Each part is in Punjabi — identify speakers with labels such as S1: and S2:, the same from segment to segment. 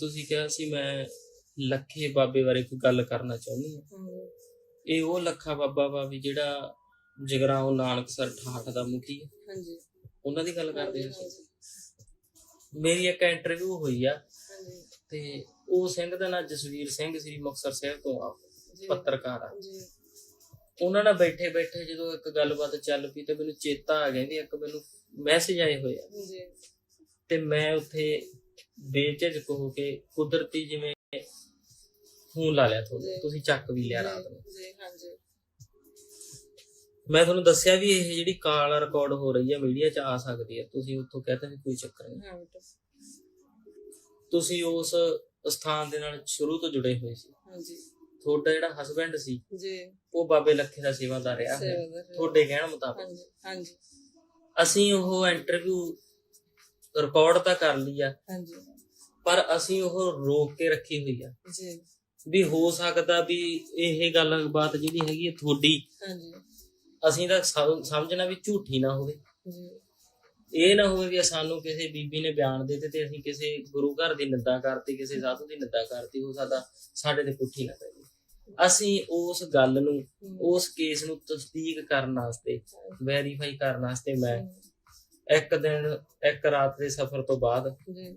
S1: ਤੁਸੀਂ ਕਿਹਾ ਸੀ ਮੈਂ ਲੱਖੇ ਬਾਬੇ ਬਾਰੇ ਕੋਈ ਗੱਲ ਕਰਨਾ ਚਾਹੁੰਦੀ ਹਾਂ। ਇਹ ਉਹ ਲੱਖਾ ਬਾਬਾ ਵਾ ਵੀ ਜਿਹੜਾ ਜਗਰਾਉਂ ਨਾਨਕਸਰ ਠਾਠ ਦਾ ਮੁਖੀ ਹੈ।
S2: ਹਾਂਜੀ।
S1: ਉਹਨਾਂ ਦੀ ਗੱਲ ਕਰਦੇ ਹੋ ਮੇਰੀ ਇੱਕ ਇੰਟਰਵਿਊ ਹੋਈ ਆ ਤੇ ਉਹ ਸਿੰਘ ਦਾ ਨਾਂ ਜਸਵੀਰ ਸਿੰਘ ਸ੍ਰੀ ਮੁਕਤਸਰ ਸਾਹਿਬ ਤੋਂ ਆ ਪੱਤਰਕਾਰ ਆ। ਉਹਨਾਂ ਨਾਲ ਬੈਠੇ ਬੈਠੇ ਜਦੋਂ ਇੱਕ ਗੱਲਬਾਤ ਚੱਲ ਪਈ ਤੇ ਮੈਨੂੰ ਚੇਤਾ ਆ ਗਿਆ ਵੀ ਇੱਕ ਮੈਨੂੰ ਮੈਸੇਜ ਆਏ ਹੋਏ ਆ। ਤੇ ਮੈਂ ਉੱਥੇ ਬੇਝਿਜਕ ਹੋ ਕੇ ਕੁਦਰਤੀ ਜਿਵੇਂ ਫੋਨ ਲਾ ਲਿਆ ਤੁਹਾਨੂੰ ਤੁਸੀਂ ਚੱਕ ਵੀ ਲਿਆ ਰਾਤ ਨੂੰ।
S2: ਜੀ ਹਾਂਜੀ।
S1: ਮੈਂ ਤੁਹਾਨੂੰ ਦੱਸਿਆ ਵੀ ਇਹ ਜਿਹੜੀ ਕਾਲ ਰਿਕਾਰਡ ਹੋ ਰਹੀ ਹੈ ਮੀਡੀਆ 'ਚ ਆ ਸਕਦੀ ਹੈ ਤੁਸੀਂ ਉੱਥੋਂ ਕਹਤਾ ਵੀ ਕੋਈ ਚੱਕਰ ਨਹੀਂ।
S2: ਹਾਂ ਬੇਟਾ
S1: ਤੁਸੀਂ ਉਸ ਸਥਾਨ ਦੇ ਨਾਲ ਸ਼ੁਰੂ ਤੋਂ ਜੁੜੇ ਹੋਏ ਸੀ।
S2: ਹਾਂਜੀ।
S1: ਤੁਹਾਡਾ ਜਿਹੜਾ ਹਸਬੰਡ ਸੀ
S2: ਜੀ।
S1: ਉਹ ਬਾਬੇ ਲੱਖੇ ਦਾ ਸੇਵਾਦਾਰ ਰਿਹਾ।
S2: ਸੇਵਾਦਾਰ ਰਿਹਾ।
S1: ਤੁਹਾਡੇ ਕਹਿਣ ਮੁਤਾਬਕ।
S2: ਹਾਂਜੀ ਹਾਂਜੀ।
S1: ਅਸੀਂ ਉਹ ਇੰਟਰਵਿਊ ਰਿਕਾਰਡ ਤਾਂ ਕਰ ਲਈ ਆ।
S2: ਹਾਂਜੀ।
S1: ਪਰ ਅਸੀਂ ਉਹ ਰੋਕ ਕੇ ਰੱਖੀ ਹੋਈ ਆ।
S2: ਜੀ।
S1: ਵੀ ਹੋ ਸਕਦਾ ਵੀ ਇਹ ਗੱਲਬਾਤ ਜਿਹੜੀ ਹੈਗੀ ਹੈ ਤੁਹਾਡੀ
S2: ਹਾਂਜੀ।
S1: ਅਸੀਂ ਤਾਂ ਸਮ- ਸਮਝਣਾ ਵੀ ਝੂਠੀ ਨਾ ਹੋਵੇ।
S2: ਜੀ।
S1: ਇਹ ਨਾ ਹੋਵੇ ਵੀ ਸਾਨੂੰ ਕਿਸੇ ਬੀਬੀ ਨੇ ਬਿਆਨ ਦੇ ਦਿੱਤੇ ਤੇ ਅਸੀਂ ਕਿਸੇ ਗੁਰੂ ਘਰ ਦੀ ਨਿੰਦਾ ਕਰਤੀ ਕਿਸੇ ਸਾਧੂ ਦੀ ਨਿੰਦਾ ਕਰਤੀ ਉਹ ਸਾਡਾ ਸਾਡੇ ਤੇ ਪੁੱਠੀ ਨਾ ਪੈ ਅਸੀਂ ਉਸ ਗੱਲ ਨੂੰ ਉਸ ਕੇਸ ਨੂੰ ਤਸਦੀਕ ਕਰਨ ਵਾਸਤੇ ਵੈਰੀਫਾਈ ਕਰਨ ਵਾਸਤੇ ਮੈਂ ਇੱਕ ਦਿਨ ਇੱਕ ਰਾਤ ਦੇ ਸਫ਼ਰ ਤੋਂ ਬਾਅਦ
S2: ਜੀ।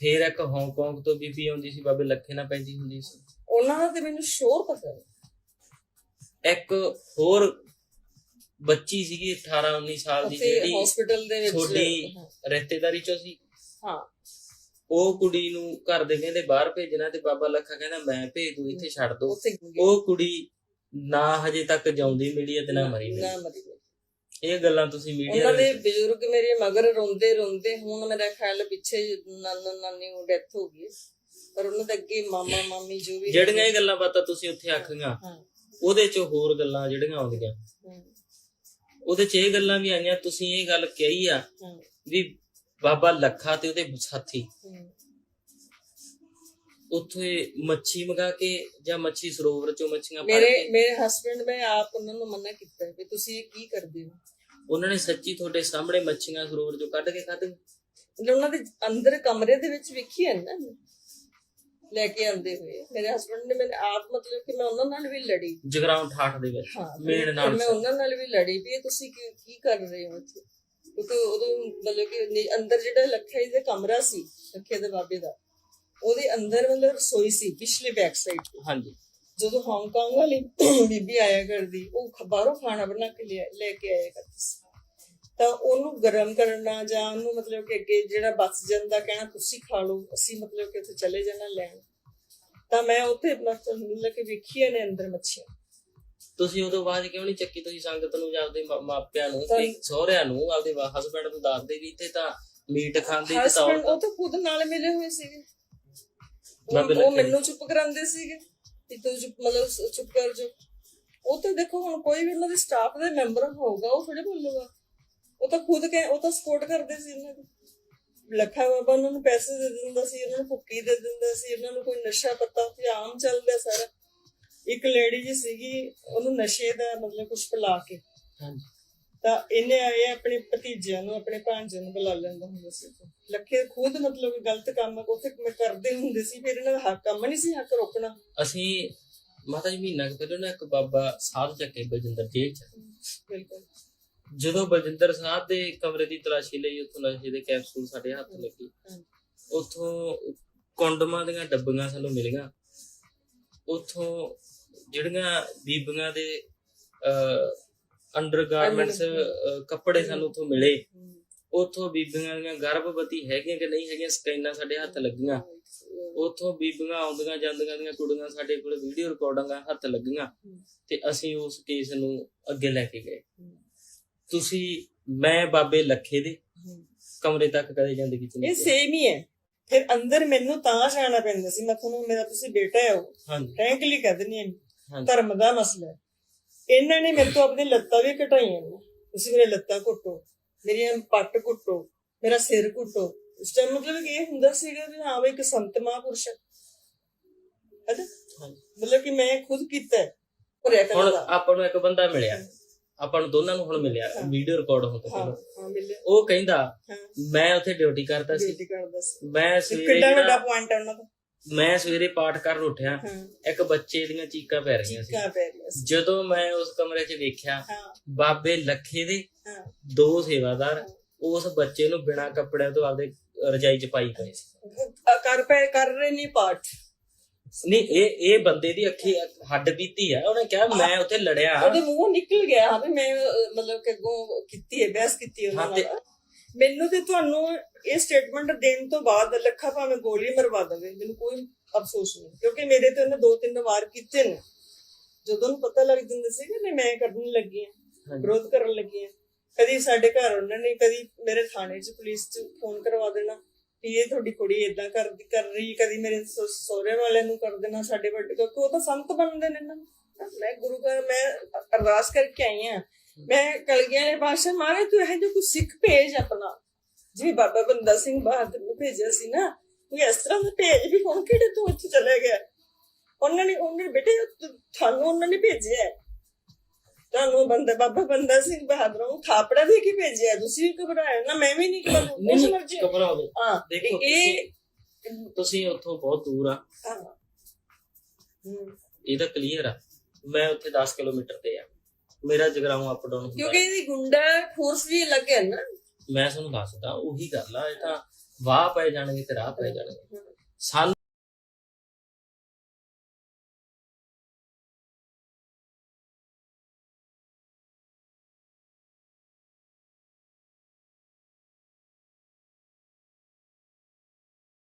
S1: ਫੇਰ ਇੱਕ ਹਾਂਗਕਾਂਗ ਤੋਂ ਬੀਬੀ ਆਉਂਦੀ ਸੀ ਬਾਬੇ ਲੱਖੇ ਨਾਲ ਪੈਂਦੀ ਹੁੰਦੀ ਸੀ।
S2: ਉਹਨਾਂ ਦਾ ਤੇ ਮੈਨੂੰ ਸ਼ੋਰ ਪਤਾ ਨਹੀਂ
S1: ਇੱਕ ਹੋਰ ਬੱਚੀ ਸੀਗੀ 18 19 ਸਾਲ ਦੀ ਜਿਹੜੀ
S2: ਹਸਪੀਟਲ ਦੇ ਵਿੱਚ ਹਾਂ,
S1: ਰਿਸ਼ਤੇਦਾਰੀ ਚੋਂ ਸੀ।
S2: ਹਾਂ।
S1: ਉਹ ਕੁੜੀ ਨੂੰ ਘਰ ਦੇ ਕਹਿੰਦੇ ਬਾਹਰ ਭੇਜਣਾ ਤੇ ਬਾਬਾ ਲੱਖਾ ਕਹਿੰਦਾ ਮੈਂ ਭੇਜ ਦੂੰ ਇੱਥੇ ਛੱਡ ਦੋ। ਉਹ ਕੁੜੀ ਨਾ ਹਜੇ ਤੱਕ ਜਿਉਂਦੀ ਮਿਲੀ ਹੈ ਤੇ ਨਾ ਮਰੀ ਮਿਲੀ।
S2: ਨਾ ਮਰੀ ਹੋਈ।
S1: ਇਹ ਗੱਲਾਂ ਤੁਸੀਂ ਮੀਡੀਆ
S2: ਉਹਨਾਂ
S1: ਦੇ ਵਿੱਚ
S2: ਬਜ਼ੁਰਗ ਮੇਰੇ ਮਗਰ ਰੋਂਦੇ ਰੋਂਦੇ ਹੁਣ ਮੇਰਾ ਖਿਆਲ ਪਿੱਛੇ ਨਾਨਾ ਨਾਨੀ ਨੂੰ ਡੈਥ ਹੋ ਗਈ। ਪਰ ਉਹਨਾਂ ਦੇ ਅੱਗੇ ਮਾਮਾ ਮਾਮੀ ਜੋ ਵੀ
S1: ਜਿਹੜੀਆਂ ਇਹ ਗੱਲਾਂ ਬਾਤਾਂ ਤੁਸੀਂ ਉੱਥੇ ਆਖੀਆਂ
S2: ਹਾਂ।
S1: ਉਹਦੇ ਚ ਹੋਰ ਗੱਲਾਂ ਜਿਹੜੀਆਂ ਆਉਂਦੀਆਂ। ਉਹਦੇ ਚ ਇਹ ਗੱਲਾਂ ਵੀ ਆਈਆਂ ਤੁਸੀਂ ਇਹ ਗੱਲ ਕਹੀ ਆ ਵੀ ਬਾਬਾ ਲੱਖਾ ਤੇ ਉਹਦੇ ਸਾਥੀ। ਉੱਥੇ ਮੱਛੀ ਮਗਾ ਕੇ ਜਾਂ ਮੱਛੀ ਸਰੋਵਰ ਚੋਂ ਮੱਛੀਆਂ ਫੜ
S2: ਮੇਰੇ
S1: ਕੇ
S2: ਮੇਰੇ ਹਸਬੰਡ ਮੈਂ ਆਪ ਉਹਨਾਂ ਨੂੰ ਮਨਾ ਕੀਤਾ ਹੈ ਵੀ ਤੁਸੀਂ ਇਹ ਕੀ ਕਰਦੇ ਹੋ?
S1: ਉਹਨਾਂ ਨੇ ਸੱਚੀ ਤੁਹਾਡੇ ਸਾਹਮਣੇ ਮੱਛੀਆਂ ਸਰੋਵਰ ਚੋਂ ਕੱਢ ਕੇ ਖਾਧੀਆਂ
S2: ਮਤਲਬ ਉਹਨਾਂ ਦੇ ਅੰਦਰ ਕਮਰੇ ਦੇ ਵਿੱਚ ਵੇਖੀ ਹੈ ਨਾ? ਲੈ ਕੇ ਆਂਦੇ ਹੋਏ। ਮੇਰੇ ਹਸਬੰਡ ਨੇ ਮੈਨੂੰ ਆਪ ਮਤਲਬ ਕਿ ਮੈਂ ਉਹਨਾਂ ਨਾਲ ਵੀ ਲੜੀ।
S1: ਜਗਰਾਉਂ ਠਾਠ ਦੇ ਵਿੱਚ
S2: ਹਾਂ
S1: ਮੇਨ
S2: ਫਿਰ
S1: ਨਾਲ
S2: ਮੈਂ ਉਹਨਾਂ ਨਾਲ ਵੀ ਲੜੀ ਵੀ ਇਹ ਤੁਸੀਂ ਕੀ ਕੀ ਕਰ ਰਹੇ ਹੋ ਇੱਥੇ? ਕਿਉਂਕਿ ਉਦੋਂ ਮਤਲਬ ਕਿ ਨੀ- ਅੰਦਰ ਜਿਹੜਾ ਲੱਖੇ ਦਾ ਕਮਰਾ ਸੀ ਲੱਖੇ ਦੇ ਬਾਬੇ ਦਾ ਉਹਦੇ ਅੰਦਰ ਮਤਲਬ ਰਸੋਈ ਸੀ ਪਿਛਲੇ ਬੈਕ ਸਾਈਡ ਤੇ।
S1: ਹਾਂਜੀ।
S2: ਜਦੋਂ ਹਾਂਗਕਾਂਗ ਵਾਲੀ ਬੀਬੀ ਆਇਆ ਕਰਦੀ ਉਹ ਬਾਹਰੋਂ ਖਾਣਾ ਬਣਾ ਕੇ ਲਿਆ- ਲੈ ਕੇ ਆਇਆ ਕਰਦੀ ਸੀ। ਤਾਂ ਉਹਨੂੰ ਗਰਮ ਕਰਨਾ ਜਾਂ ਉਹਨੂੰ ਮਤਲਬ ਕਿ ਅੱਗੇ ਜਿਹੜਾ ਬਚ ਜਾਂਦਾ ਕਹਿਣਾ ਤੁਸੀਂ ਖਾ ਲਓ ਅਸੀਂ ਮਤਲਬ ਕਿ ਉੱਥੇ ਚਲੇ ਜਾਣਾ ਲੈਣ। ਤਾਂ ਮੈਂ ਉੱਥੇ ਮਤਲਬ ਕਿ ਵੇਖੀਆਂ ਨੇ ਅੰਦਰ ਮੱਛੀਆਂ।
S1: ਤੁਸੀਂ ਉਦੋਂ ਬਾਅਦ ਕਿਉਂ ਨਹੀਂ ਚੱਕੀ ਤੁਸੀਂ ਸੰਗਤ ਨੂੰ ਜਾਂ ਆਪਦੇ ਮਾ- ਮਾਪਿਆਂ ਨੂੰ
S2: ਤਾਂ-
S1: ਤੇ ਸਹੁਰਿਆਂ ਨੂੰ ਆਪਦੇ ਹਸਬੰਡ ਨੂੰ ਦੱਸਦੇ ਵੀ ਇੱਥੇ ਤਾਂ ਮੀਟ ਖਾਂਦੇ ਤੇ
S2: ਹਸਬੰਡ
S1: ਤੌਰ
S2: ਉਹ ਤਾਂ ਖੁਦ ਨਾਲ ਮਿਲੇ ਹੋਏ ਸੀਗੇ। ਉਹ- ਉਹ ਮੈਨੂੰ ਚੁੱਪ ਕਰਾਉਂਦੇ ਸੀਗੇ ਕਿ ਤੂੰ ਚੁੱਪ ਮਤਲਬ ਸ- ਚੁੱਪ ਕਰ ਜੋ ਉਹ ਤਾਂ ਦੇਖੋ ਹੁਣ ਕੋਈ ਵੀ ਉਹਨਾਂ ਦੇ ਸਟਾਫ ਦਾ ਮੈਂਬਰ ਹੋਊਗਾ ਉਹ ਥੋੜੇ ਬੋਲੂਗਾ। ਉਹ ਤਾਂ ਖੁਦ ਕਹੇ ਉਹ ਤਾਂ ਸਪੋਰਟ ਕਰਦੇ ਸੀ ਇਹਨਾਂ ਦੀ ਲੱਖਾ ਬਾਬਾ ਉਹਨਾਂ ਨੂੰ ਪੈਸੇ ਦੇ ਦਿੰਦਾ ਸੀ ਉਹਨਾਂ ਨੂੰ ਭੁੱਕੀ ਦੇ ਦਿੰਦਾ ਸੀ ਉਹਨਾਂ ਨੂੰ ਕੋਈ ਨਸ਼ਾ ਪੱਤਾ ਉੱਥੇ ਆਮ ਚੱਲਦਾ ਸਾਰਾ। ਇੱਕ ਲੇਡੀ ਜੀ ਸੀਗੀ ਉਹਨੂੰ ਨਸ਼ੇ ਦਾ ਮਤਲਬ ਕੁਝ ਪਿਲਾ ਕੇ।
S1: ਹਾਂਜੀ।
S2: ਤਾਂ ਇਹਨੇ ਇਹ ਆਪਣੇ ਭਤੀਜਿਆਂ ਨੂੰ ਆਪਣੇ ਭਾਂਜੇ ਨੂੰ ਬੁਲਾ ਲੈਂਦਾ ਹੁੰਦਾ ਸੀ ਲੱਖੇ ਖੁਦ ਮਤਲਬ ਕਿ ਗਲਤ ਕੰਮ ਉੱਥੇ ਕ- ਕਰਦੇ ਹੁੰਦੇ ਸੀ ਫਿਰ ਇਹਨਾਂ ਦਾ ਹੱਕ ਕੰਮ ਨਹੀਂ ਸੀ ਹੱਕ ਰੋਕਣਾ।
S1: ਅਸੀਂ ਮਾਤਾ ਜੀ ਮਹੀਨਾ ਕੁ ਪਹਿਲਾਂ ਨਾ ਇੱਕ ਬਾਬਾ ਸਾਧ ਚੱਕੇ ਬਲਜਿੰਦਰ ਜੇਲ੍ਹ ਚ
S2: ਬਿਲਕੁਲ।
S1: ਜਦੋਂ ਬਲਜਿੰਦਰ ਸਾਹਿਬ ਦੇ ਕਮਰੇ ਦੀ ਤਲਾਸ਼ੀ ਲਈ ਉੱਥੋਂ ਨਸ਼ੇ ਦੇ ਕੈਪਸੂਲ ਸਾਡੇ ਹੱਥ ਲੱਗੇ। ਉੱਥੋਂ ਕੰਡਮਾਂ ਦੀਆਂ ਡੱਬੀਆਂ ਸਾਨੂੰ ਮਿਲੀਆਂ ਉੱਥੋਂ ਜਿਹੜੀਆਂ ਬੀਬੀਆਂ ਦੇ ਅੰਡਰਗਾਰਮੈਂਟਸ ਕੱਪੜੇ ਸਾਨੂੰ ਉੱਥੋਂ ਮਿਲੇ। ਉੱਥੋਂ ਬੀਬੀਆਂ ਦੀਆਂ ਗਰਭਵਤੀ ਹੈਗੀਆਂ ਕਿ ਨਹੀਂ ਹੈਗੀਆਂ ਸਕੈਨਾਂ ਸਾਡੇ ਹੱਥ ਲੱਗੀਆਂ। ਉੱਥੋਂ ਬੀਬੀਆਂ ਆਉਂਦੀਆਂ ਜਾਂਦੀਆਂ ਦੀਆਂ ਕੁੜੀਆਂ ਸਾਡੇ ਕੋਲ ਵੀਡੀਓ ਰਿਕਾਰਡਿੰਗਾਂ ਹੱਥ ਲੱਗੀਆਂ। ਤੇ ਅਸੀਂ ਉਸ ਕੇਸ ਨੂੰ ਅੱਗੇ ਲੈ ਕੇ ਗਏ। ਤੁਸੀਂ ਮੈਂ ਬਾਬੇ ਲੱਖੇ ਦੇ ਕਮਰੇ ਤੱਕ ਕਦੇ ਜ਼ਿੰਦਗੀ ਚ
S2: ਇਹ
S1: ਨਹੀਂ ਗਏ।
S2: ਸੇਮ ਹੀ ਹੈ। ਫਿਰ ਅੰਦਰ ਮੈਨੂੰ ਤਾਂ ਜਾਣਾ ਪੈਂਦਾ ਸੀ। ਮੈਂ ਤੁਹਾਨੂੰ ਮੇਰਾ ਤੁਸੀਂ ਬੇਟਾ ਹੈ ਫ੍ਰੈਂਕਲੀ ਕਹਿ ਦਿੰਦੀ ਹਾਂ। ਧਰਮ ਦਾ ਮਸਲਾ ਹੈ। ਇਹਨਾਂ ਨੇ ਮੇਰੇ ਤੋਂ ਆਪਣੀ ਲੱਤਾਂ ਵੀ ਘਟਾਈਆਂ ਨੇ। ਤੁਸੀਂ ਮੇਰੇ ਲੱਤਾਂ ਘੁੱਟੋ ਮੇਰੀਆਂ ਪੱਟ ਘੁੱਟੋ ਮੇਰਾ ਸਿਰ ਘੁੱਟੋ ਉਸ ਟਾਈਮ ਮਤਲਬ ਕਿ ਇਹ ਹੁੰਦਾ ਸੀਗਾ ਵੀ ਹਾਂ ਵੀ ਇੱਕ ਸੰਤ ਮਹਾਂਪੁਰਸ਼ ਹੈ। ਹੈਨਾ? ਮਤਲਬ ਕਿ ਮੈਂ ਖੁਦ ਕੀਤਾ ਹੈ ਭਰਿਆ
S1: ਹੁਣ
S2: ਕਰਦਾ
S1: ਆਪਾਂ ਨੂੰ ਇੱਕ ਬੰਦਾ ਮਿਲਿਆ। ਆਪਾਂ ਨੂੰ ਦੋਨਾਂ ਨੂੰ ਹੁਣ ਮਿਲਿਆ। ਵੀਡੀਓ ਰਿਕਾਰਡ ਹੋ ਕੇ
S2: ਹਾਂ। ਹਾਂ ਮਿਲਿਆ
S1: ਉਹ ਕਹਿੰਦਾ
S2: ਹਾਂ।
S1: ਮੈਂ ਉੱਥੇ ਡਿਊਟੀ ਕਰਦਾ ਸੀ।
S2: ਬੇਟੀ ਕਰਦਾ ਸੀ।
S1: ਮੈਂ ਸਵੇਰੇ
S2: ਕਿੱਡਾ ਵੱਡਾ
S1: ਜਿਹੜਾ-
S2: ਪੁਆਇੰਟ ਹੈ ਉਹਨਾਂ ਦਾ?
S1: ਮੈਂ ਸਵੇਰੇ ਪਾਠ ਕਰਨ ਉੱਠਿਆ ਇੱਕ ਬੱਚੇ ਦੀਆਂ ਚੀਕਾਂ ਪੈ ਰਹੀਆਂ ਸੀ।
S2: ਕਿਆ ਪੈ ਗਿਆ ਸੀ।
S1: ਜਦੋਂ ਮੈਂ ਉਸ ਕਮਰੇ 'ਚ ਵੇਖਿਆ ਬਾਬੇ ਲੱਖੇ ਦੇ ਦੋ ਸੇਵਾਦਾਰ ਉਸ ਬੱਚੇ ਨੂੰ ਬਿਨਾਂ ਕੱਪੜਿਆਂ ਤੋਂ ਆਪਦੇ ਰਜਾਈ 'ਚ ਪਾਈ ਪਏ ਸੀ।
S2: ਕਰ ਪਏ ਕਰ ਰਹੇ ਨਹੀਂ ਪਾਠ।
S1: ਨਹੀਂ ਇਹ ਇਹ ਬੰਦੇ ਦੀ ਅੱਖੀ ਹੱਡ ਬੀਤੀ ਆ। ਉਹਨੇ ਕਿਹਾ ਮੈਂ ਉੱਥੇ ਲੜਿਆ
S2: ਉਹਦੇ ਮੂੰਹੋਂ ਨਿਕਲ ਗਿਆ ਹਾਂ ਵੀ ਮੈਂ ਮਤਲਬ ਕਿ ਅੱਗੋਂ ਕੀਤੀ ਹੈ ਬਹਿਸ ਕੀਤੀ ਉਹਨਾਂ ਨਾਲ। ਮੈਨੂੰ ਤੇ ਤੁਹਾਨੂੰ ਇਹ ਸਟੇਟਮੈਂਟ ਦੇਣ ਤੋਂ ਬਾਅਦ ਲੱਖਾ ਭਾਵੇਂ ਗੋਲੀ ਮਰਵਾ ਦੇਵੇ ਮੈਨੂੰ ਕੋਈ ਅਫਸੋਸ ਨਹੀਂ। ਕਿਉਂਕਿ ਮੇਰੇ ਤੇ ਉਹਨੇ ਦੋ ਤਿੰਨ ਵਾਰ ਕੀਤੇ ਨੇ। ਜਦੋਂ ਨੂੰ ਪਤਾ ਲੱਗ ਜਾਂਦਾ ਸੀ ਕਿ ਮੈਂ ਕਰਨ ਲੱਗੀ
S1: ਹਾਂਜੀ।
S2: ਵਿਰੋਧ ਕਰਨ ਲੱਗੀ ਹਾਂ। ਕਦੀ ਸਾਡੇ ਘਰ ਉਹਨਾਂ ਨੇ ਕਦੀ ਮੇਰੇ ਥਾਣੇ 'ਚ ਪੁਲਿਸ 'ਚ ਫੋਨ ਕਰਵਾ ਦੇਣਾ ਕਿ ਇਹ ਤੁਹਾਡੀ ਕੁੜੀ ਇਦਾਂ ਕਰਦੀ ਕਰ ਰਹੀ ਕਦੀ ਮੇਰੇ ਸਹੁਰੇ ਵਾਲਿਆਂ ਨੂੰ ਕਰ ਦੇਣਾ ਸਾਡੇ ਵੱਡੇ ਕਿਉਂਕਿ ਉਹ ਤਾਂ ਸੰਤ ਬਣਦੇ ਨੇ ਨਾ। ਮੈਂ ਗੁਰੂ ਘਰ ਮੈਂ ਅਰਦਾਸ ਕਰਕੇ ਆਈ ਆ ਮੈਂ ਕਲਗੀਆਂ ਨੇ ਬਾਦਸ਼ਾਹ ਮਾਰੇ ਤੂੰ ਇਹ ਜੋ ਕੋਈ ਸਿੱਖ ਭੇਜ ਆਪਣਾ। ਜਿਵੇਂ ਬਾਬਾ ਬੰਦਾ ਸਿੰਘ ਬਹਾਦਰ ਨੂੰ ਭੇਜਿਆ ਸੀ ਨਾ ਕੋਈ ਇਸ ਤਰ੍ਹਾਂ ਦਾ ਭੇਜ ਵੀ ਹੁਣ ਕਿਹੜੇ ਤੋਂ ਉੱਥੇ ਚਲੇ ਗਿਆ? ਉਹਨਾਂ ਨੇ ਉਹਨਾਂ ਬੇਟੇ ਤੁਹਾਨੂੰ ਉਹਨਾਂ ਨੇ ਭੇਜਿਆ। ਤੁਹਾਨੂੰ ਬੰਦਾ ਬਾਬਾ ਬੰਦਾ ਸਿੰਘ ਬਹਾਦਰ ਨੂੰ ਥਾਪੜਾ ਦੇ ਕੇ ਭੇਜਿਆ ਤੁਸੀਂ ਘਬਰਾਏ ਨਾ ਮੈਂ ਵੀ ਨਹੀਂ ਘਬਰਾਉਂਦਾ
S1: ਨਹੀਂ ਘਬਰਾਓ
S2: ਹਾਂ
S1: ਦੇਖੋ
S2: ਇਹ
S1: ਤੁਸੀਂ ਉੱਥੋਂ ਬਹੁਤ ਦੂਰ ਆ। ਇਹ ਤਾਂ ਕਲੀਅਰ ਆ। ਮੈਂ ਉੱਥੇ 10 ਕਿਲੋਮੀਟਰ ਤੇ ਆ। ਮੇਰਾ ਜਗਰਾਉਂ ਅਪ ਡਾਊਨ
S2: ਕਿਉਂਕਿ ਇਹਦੀ ਗੁੰਡਾ ਫੋਰਸ ਵੀ ਅਲੱਗ ਹੈ ਨਾ।
S1: ਮੈਂ ਤੁਹਾਨੂੰ ਦੱਸਦਾ ਉਹੀ ਗੱਲ ਆ ਇਹ ਤਾਂ ਵਾਹ ਪੈ ਜਾਣਗੇ ਤੇ ਰਾਹ ਪੈ ਜਾਣਗੇ। ਸਾਨੂੰ